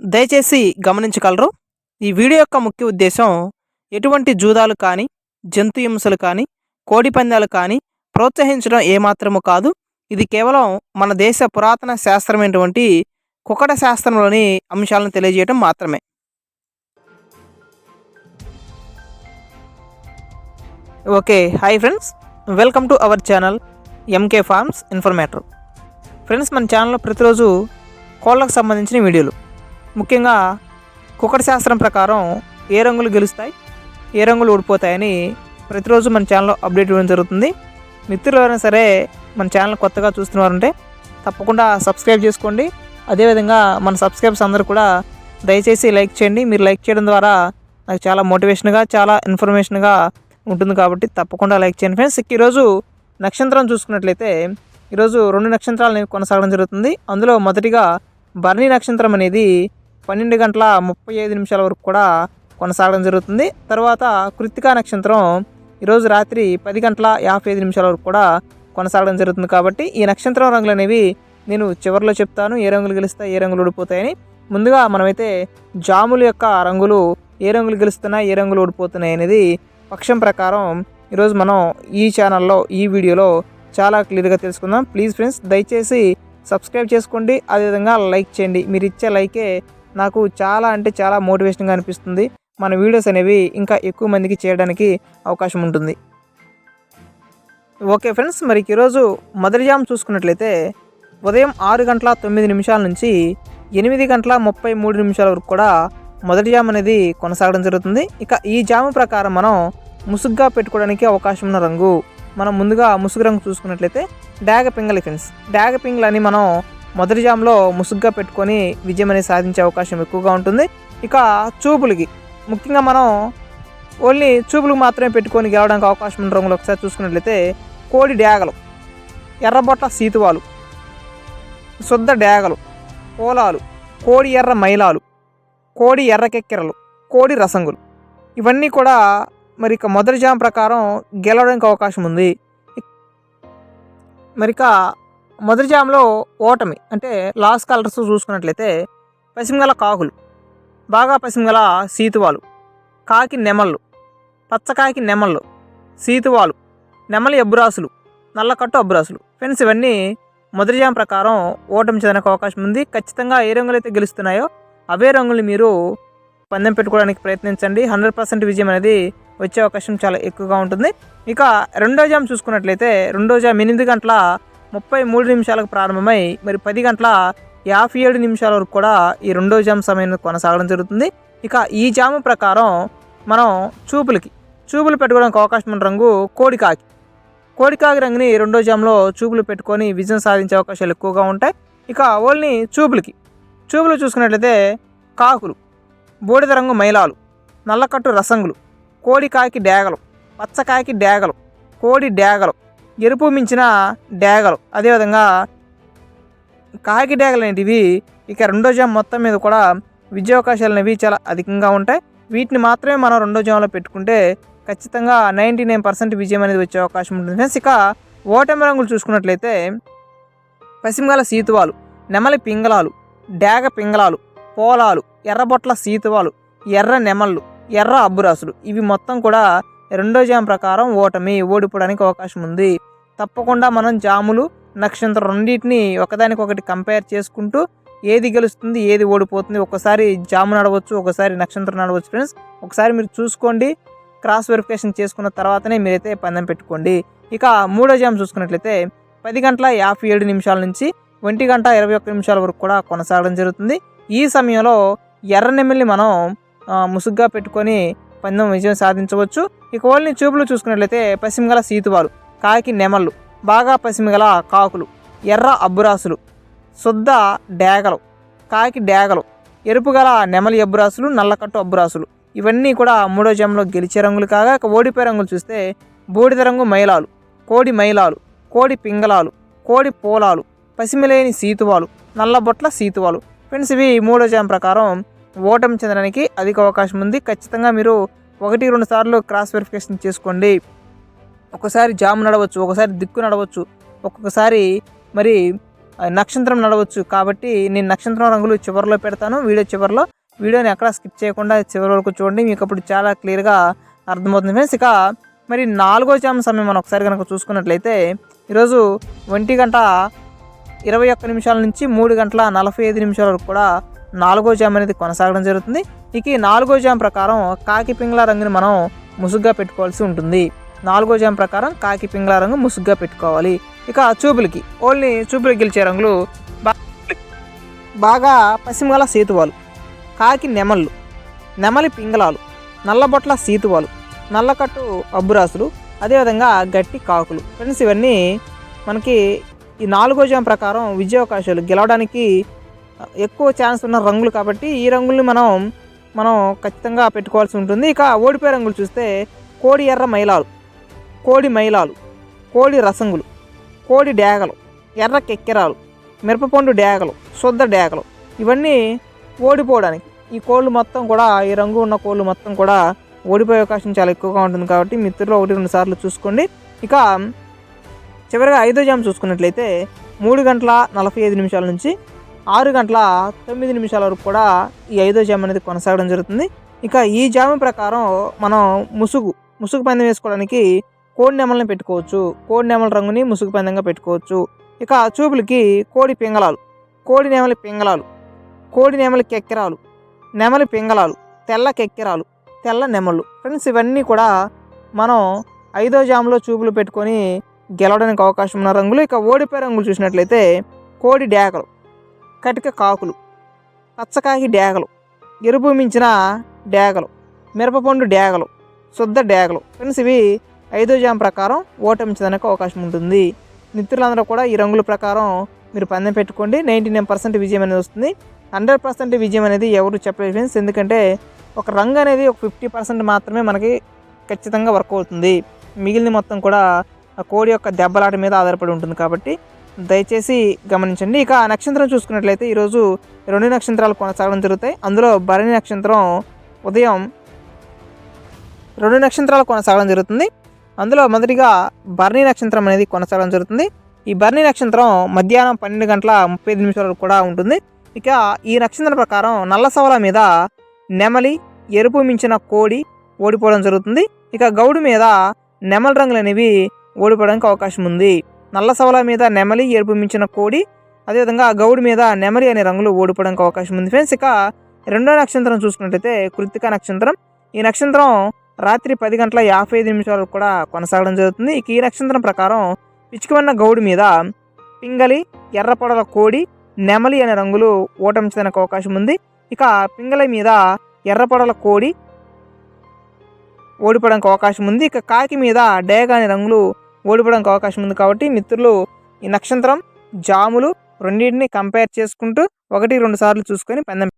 దయచేసి గమనించగలరు ఈ వీడియో యొక్క ముఖ్య ఉద్దేశం ఎటువంటి జూదాలు కానీ జంతు హింసలు కానీ కోడి పందాలు కానీ ప్రోత్సహించడం ఏమాత్రము కాదు. ఇది కేవలం మన దేశ పురాతన శాస్త్రమైనటువంటి కుకట శాస్త్రంలోని అంశాలను తెలియజేయడం మాత్రమే. Okay hi friends welcome to our channel MK farms informator friends మన ఛానల్లో ప్రతిరోజు కోళ్ళకు సంబంధించిన వీడియోలు. ముఖ్యంగా కుక్కటి శాస్త్రం ప్రకారం ఏ రంగులు గెలుస్తాయి ఏ రంగులు ఓడిపోతాయని ప్రతిరోజు మన ఛానల్లో అప్డేట్ ఇవ్వడం జరుగుతుంది. మిత్రులు ఎవరైనా సరే మన ఛానల్ కొత్తగా చూస్తున్నారంటే తప్పకుండా సబ్స్క్రైబ్ చేసుకోండి. అదేవిధంగా మన సబ్స్క్రైబర్స్ అందరూ కూడా దయచేసి లైక్ చేయండి. మీరు లైక్ చేయడం ద్వారా నాకు చాలా మోటివేషన్గా చాలా ఇన్ఫర్మేషన్గా ఉంటుంది కాబట్టి తప్పకుండా లైక్ చేయండి ఫ్రెండ్స్. ఈరోజు నక్షత్రం చూసుకున్నట్లయితే ఈరోజు రెండు నక్షత్రాలని కొనసాగడం జరుగుతుంది. అందులో మొదటిగా భరణి నక్షత్రం అనేది పన్నెండు గంటల ముప్పై ఐదు నిమిషాల వరకు కూడా కొనసాగడం జరుగుతుంది. తర్వాత కృత్తికా నక్షత్రం ఈరోజు రాత్రి పది గంటల యాభై ఐదు నిమిషాల వరకు కూడా కొనసాగడం జరుగుతుంది కాబట్టి ఈ నక్షత్రం రంగులు అనేవి నేను చివరిలో చెప్తాను. ఏ రంగులు గెలుస్తాయి ఏ రంగులు ఓడిపోతాయని ముందుగా మనమైతే జాముల యొక్క రంగులు ఏ రంగులు గెలుస్తున్నాయి ఏ రంగులు ఓడిపోతున్నాయి అనేది పక్షం ప్రకారం ఈరోజు మనం ఈ ఛానల్లో ఈ వీడియోలో చాలా క్లియర్గా తెలుసుకుందాం. ప్లీజ్ ఫ్రెండ్స్ దయచేసి సబ్స్క్రైబ్ చేసుకోండి. అదేవిధంగా లైక్ చేయండి. మీరు ఇచ్చే లైకే నాకు చాలా అంటే చాలా మోటివేషన్గా అనిపిస్తుంది. మన వీడియోస్ అనేవి ఇంకా ఎక్కువ మందికి చేయడానికి అవకాశం ఉంటుంది. ఓకే ఫ్రెండ్స్ మరి ఈరోజు మొదటి జామ్ చూసుకున్నట్లయితే ఉదయం ఆరు గంటల తొమ్మిది నిమిషాల నుంచి ఎనిమిది గంటల ముప్పై మూడు నిమిషాల వరకు కూడా మొదటి జామ్ అనేది కొనసాగడం జరుగుతుంది. ఇక ఈ జాము ప్రకారం మనం ముసుగ్గా పెట్టుకోవడానికి అవకాశం ఉన్న రంగు మనం ముందుగా ముసుగు రంగు చూసుకున్నట్లయితే డాగ పింగలి ఫ్రెండ్స్. డాగ అని మనం మొదటి జామ్లో ముసుగ్గా పెట్టుకొని విజయం అనేది సాధించే అవకాశం ఎక్కువగా ఉంటుంది. ఇక చూపులకి ముఖ్యంగా మనం ఓన్లీ చూపులకు మాత్రమే పెట్టుకొని గెలవడానికి అవకాశం ఉన్న రంగులు ఒకసారి చూసుకున్నట్లయితే కోడి డ్యాగలు ఎర్రబొట్ల సీతువాలు శుద్ధ డ్యాగలు కోలాలు కోడి ఎర్ర మైలాలు కోడి ఎర్రకెక్కెరలు కోడి రసంగులు. ఇవన్నీ కూడా మరి ఇక మొదటి జామ్ ప్రకారం గెలవడానికి అవకాశం ఉంది. మరి ఇక మొదటి జామ్లో ఓటమి అంటే లాస్ కలర్స్ చూసుకున్నట్లయితే పసిమిగల కాకులు బాగా పసిమిగల సీతువాలు కాకి నెమళ్ళు పచ్చకాకి నెమళ్ళు సీతువాలు నెమలి అబ్బురాసులు నల్లకట్టు అబ్బురాసులు. ఫ్రెండ్స్ ఇవన్నీ మొదటి జామ్ ప్రకారం ఓటమి చెందడానికి అవకాశం ఉంది. ఖచ్చితంగా ఏ రంగులు అయితే గెలుస్తున్నాయో అవే రంగులు మీరు పందెం పెట్టుకోవడానికి ప్రయత్నించండి. హండ్రెడ్ పర్సెంట్ విజయం అనేది వచ్చే అవకాశం చాలా ఎక్కువగా ఉంటుంది. ఇక రెండో జామ్ చూసుకున్నట్లయితే రెండో జామ్ ఎనిమిది గంటల ముప్పై మూడు నిమిషాలకు ప్రారంభమై మరి పది గంటల యాభై ఏడు నిమిషాల వరకు కూడా ఈ రెండో జామ్ సమయం కొనసాగడం జరుగుతుంది. ఇక ఈ జాము ప్రకారం మనం చూపులకి చూపులు పెట్టుకోవడానికి అవకాశం ఉన్న రంగు కోడికాకి. కోడికాకి రంగుని రెండో జామ్లో చూపులు పెట్టుకొని విజయం సాధించే అవకాశాలు ఎక్కువగా ఉంటాయి. ఇక ఓన్లీ చూపులకి చూపులు చూసుకున్నట్లయితే కాకులు బూడిద రంగు మైలాలు నల్లకట్టు రసంగులు కోడికాకి డేగలు పచ్చకాయకి డేగలు కోడి డేగలు ఎరుపు మించిన డేగలు. అదేవిధంగా కాకి డేగలు అనేటివి ఇక రెండో జామ్ మొత్తం మీద కూడా విద్యావకాశాలు అనేవి చాలా అధికంగా ఉంటాయి. వీటిని మాత్రమే మనం రెండో జామ్లో పెట్టుకుంటే ఖచ్చితంగా నైంటీ నైన్ పర్సెంట్ విజయం అనేది వచ్చే అవకాశం ఉంటుంది. ఫ్రెండ్స్ ఇక ఓటమి రంగులు చూసుకున్నట్లయితే పశ్చిమగాల సీతువాలు నెమలి పింగళాలు డేగ పింగళాలు పోలాలు ఎర్రబొట్ల సీతువాలు ఎర్ర నెమళ్ళు ఎర్ర అబ్బురాసులు ఇవి మొత్తం కూడా రెండో జామ్ ప్రకారం ఓటమి ఓడిపోవడానికి అవకాశం ఉంది. తప్పకుండా మనం జాములు నక్షత్రం రెండింటిని ఒకదానికొకటి కంపేర్ చేసుకుంటూ ఏది గెలుస్తుంది ఏది ఓడిపోతుంది ఒకసారి జాము నడవచ్చు ఒకసారి నక్షత్రం నడవచ్చు ఫ్రెండ్స్ ఒకసారి మీరు చూసుకోండి క్రాస్ వెరిఫికేషన్ చేసుకున్న తర్వాతనే మీరైతే పందెం పెట్టుకోండి. ఇక మూడో జామ్ చూసుకున్నట్లయితే పది గంటల యాభై ఏడు నిమిషాల నుంచి ఒంటి గంట ఇరవై ఒక్క నిమిషాల వరకు కూడా కొనసాగడం జరుగుతుంది. ఈ సమయంలో ఎర్ర నెమ్మిల్ని మనం ముసుగ్గా పెట్టుకొని పందెం విజయం సాధించవచ్చు. ఇక ఓన్లీ చూపులు చూసుకున్నట్లయితే పశ్చిమగల సీతువాలు కాకి నెమళ్ళు బాగా పశ్చిమగల కాకులు ఎర్ర అబ్బురాసులు శుద్ధ డేగలు కాకి డేగలు ఎరుపు గల నెమలి అబ్బురాసులు నల్లకట్టు అబ్బురాసులు. ఇవన్నీ కూడా మూడో జంలో గెలిచే రంగులు కాగా ఇక ఓడిపోయే రంగులు చూస్తే బూడిద రంగు మైలాలు కోడి మైలాలు కోడి పింగళాలు కోడి పోలాలు పసిమిలేని సీతువాలు నల్లబొట్ల సీతువాలు. ఫ్రెండ్స్ ఇవి మూడో జాం ప్రకారం ఓటమి చెందడానికి అధిక అవకాశం ఉంది. ఖచ్చితంగా మీరు ఒకటి రెండు సార్లు క్రాస్ వెరిఫికేషన్ చేసుకోండి. ఒకసారి జామ్ నడవచ్చు ఒకసారి దిక్కు నడవచ్చు ఒక్కొక్కసారి మరి నక్షత్రం నడవచ్చు. కాబట్టి నేను నక్షత్రం రంగులు చివరిలో పెడతాను. వీడియో చివరిలో వీడియోని ఎక్కడ స్కిప్ చేయకుండా చివరి వరకు చూడండి. మీకు అప్పుడు చాలా క్లియర్గా అర్థమవుతుంది ఫ్రెండ్స్. ఇక మరి నాలుగో జామ సమయం మనం ఒకసారి కనుక చూసుకున్నట్లయితే ఈరోజు ఒంటి గంట ఇరవై ఒక్క నిమిషాల నుంచి మూడు గంటల నలభై ఐదు నిమిషాల వరకు కూడా నాలుగో జామ్ అనేది కొనసాగడం జరుగుతుంది. ఇక ఈ నాలుగో జామ్ ప్రకారం కాకి పింగళ రంగుని మనం ముసుగ్గా పెట్టుకోవాల్సి ఉంటుంది. నాలుగో జామ్ ప్రకారం కాకి పింగళ రంగు ముసుగ్గా పెట్టుకోవాలి. ఇక చూపులకి ఓన్లీ చూపులకి గెలిచే రంగులు బాగా పసిమగల సీతువాలు కాకి నెమళ్ళు నెమలి పింగళాలు నల్లబొట్ల సీతువాలు నల్లకట్టు అబ్బురాసులు అదేవిధంగా గట్టి కాకులు. ఫ్రెండ్స్ ఇవన్నీ మనకి ఈ నాలుగో జామ్ ప్రకారం విజయావకాశాలు గెలవడానికి ఎక్కువ ఛాన్స్ ఉన్న రంగులు కాబట్టి ఈ రంగుల్ని మనం మనం ఖచ్చితంగా పెట్టుకోవాల్సి ఉంటుంది. ఇక ఓడిపోయే రంగులు చూస్తే కోడి ఎర్ర మైలాలు కోడి మైలాలు కోడి రసంగులు కోడి డేగలు ఎర్ర కెక్కెరాలు మిరపపండు డేగలు శుద్ధ డేగలు ఇవన్నీ ఓడిపోవడానికి ఈ కోళ్ళు మొత్తం కూడా ఈ రంగు ఉన్న కోళ్ళు మొత్తం కూడా ఓడిపోయే అవకాశం చాలా ఎక్కువగా ఉంటుంది కాబట్టి మిత్రులు ఒకటి రెండు సార్లు చూసుకోండి. ఇక చివరిగా ఐదో జామ్ చూసుకున్నట్లయితే మూడు గంటల నలభై ఐదు నిమిషాల నుంచి ఆరు గంటల తొమ్మిది నిమిషాల వరకు కూడా ఈ ఐదో జామ్ అనేది కొనసాగడం జరుగుతుంది. ఇక ఈ జామ్ ప్రకారం మనం ముసుగు ముసుగు పందెం వేసుకోవడానికి కోడి నెమలని పెట్టుకోవచ్చు. కోడి నెమల రంగుని ముసుగు పందెంగా పెట్టుకోవచ్చు. ఇక చూపులకి కోడి పింగళాలు కోడి నెమలి పింగళాలు కోడి నెమలి కెక్కెరాలు నెమలి పింగళాలు తెల్ల కెక్కెరాలు తెల్ల నెమళ్ళు. ఫ్రెండ్స్ ఇవన్నీ కూడా మనం ఐదో జామ్లో చూపులు పెట్టుకొని గెలవడానికి అవకాశం ఉన్న రంగులు. ఇక ఓడిపోయే రంగులు చూసినట్లయితే కోడి డేకలు. కటిక కాకులు పచ్చకాకి డేగలు ఎరుపు మించిన డేగలు మిరపపండు డేగలు శుద్ధ డేగలు. ఫ్రెండ్స్ ఇవి ఐదో జామ్ ప్రకారం ఓటమించడానికి అవకాశం ఉంటుంది. మిత్రులందరూ కూడా ఈ రంగుల ప్రకారం మీరు పందెం పెట్టుకోండి. నైంటీ నైన్ పర్సెంట్ విజయం అనేది వస్తుంది. హండ్రెడ్ పర్సెంట్ విజయం అనేది ఎవరు చెప్పలేదు ఫ్రెండ్స్. ఎందుకంటే ఒక రంగు అనేది ఒక ఫిఫ్టీ పర్సెంట్ మాత్రమే మనకి ఖచ్చితంగా వర్క్ అవుతుంది. మిగిలిన మొత్తం కూడా ఆ కోడి యొక్క దెబ్బలాట మీద ఆధారపడి ఉంటుంది కాబట్టి దయచేసి గమనించండి. ఇక నక్షత్రం చూసుకున్నట్లయితే ఈరోజు రెండు నక్షత్రాలు కొనసాగడం జరుగుతాయి. అందులో భరణి నక్షత్రం ఉదయం రెండు నక్షత్రాలు కొనసాగడం జరుగుతుంది. అందులో మొదటిగా భరణి నక్షత్రం అనేది కొనసాగడం జరుగుతుంది. ఈ భరణి నక్షత్రం మధ్యాహ్నం పన్నెండు గంటల ముప్పై ఐదు నిమిషాల వరకు కూడా ఉంటుంది. ఇక ఈ నక్షత్రం ప్రకారం నల్ల సవల మీద నెమలి ఎరుపు మించిన కోడి ఓడిపోవడం జరుగుతుంది. ఇక గౌడు మీద నెమలి రంగులు అనేవి ఓడిపోవడానికి అవకాశం ఉంది. నల్ల సవల మీద నెమలి ఎరుపు మించిన కోడి అదేవిధంగా గౌడి మీద నెమలి అనే రంగులు ఓడిపోవడానికి అవకాశం ఉంది. ఫ్రెండ్స్ ఇక రెండో నక్షత్రం చూసుకున్నట్లయితే కృతిక నక్షత్రం. ఈ నక్షత్రం రాత్రి పది గంటల యాభై ఐదు నిమిషాలకు కూడా కొనసాగడం జరుగుతుంది. ఇక ఈ నక్షత్రం ప్రకారం పిచ్చుకవన్న గౌడు మీద పింగలి ఎర్రపొడల కోడి నెమలి అనే రంగులు ఓటమించడానికి అవకాశం ఉంది. ఇక పింగళి మీద ఎర్రపొడల కోడి ఓడిపోవడానికి అవకాశం ఉంది. ఇక కాకి మీద డేగ అనే రంగులు ఓడిపోవడానికి అవకాశం ఉంది కాబట్టి మిత్రులు ఈ నక్షత్రం జాములు రెండింటిని కంపేర్ చేసుకుంటూ ఒకటి రెండు సార్లు చూసుకొని పందెం